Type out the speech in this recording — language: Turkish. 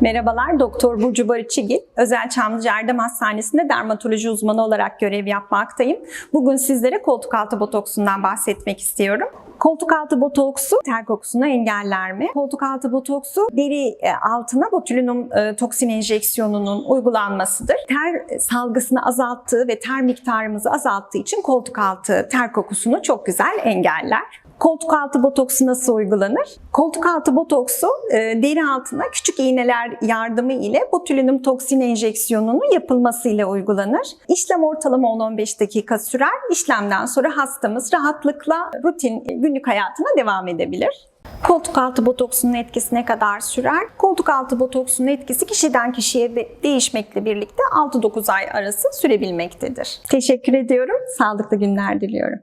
Merhabalar, Doktor Burcu Barıçıgil. Özel Çamlıca Erdem Hastanesi'nde dermatoloji uzmanı olarak görev yapmaktayım. Bugün sizlere koltuk altı botoksundan bahsetmek istiyorum. Koltuk altı botoksu ter kokusunu engeller mi? Koltuk altı botoksu deri e, altına botulinum e, toksin enjeksiyonunun uygulanmasıdır. Ter salgısını azalttığı ve ter miktarımızı azalttığı için koltuk altı ter kokusunu çok güzel engeller. Koltuk altı botoksu nasıl uygulanır? Koltuk altı botoksu e, deri altına küçük iğneler yardımı ile botulinum toksin enjeksiyonunun yapılmasıyla uygulanır. İşlem ortalama 10-15 dakika sürer. İşlemden sonra hastamız rahatlıkla rutin günlük hayatına devam edebilir. Koltuk altı botoksunun etkisi ne kadar sürer? Koltuk altı botoksunun etkisi kişiden kişiye de- değişmekle birlikte 6-9 ay arası sürebilmektedir. Teşekkür ediyorum. Sağlıklı günler diliyorum.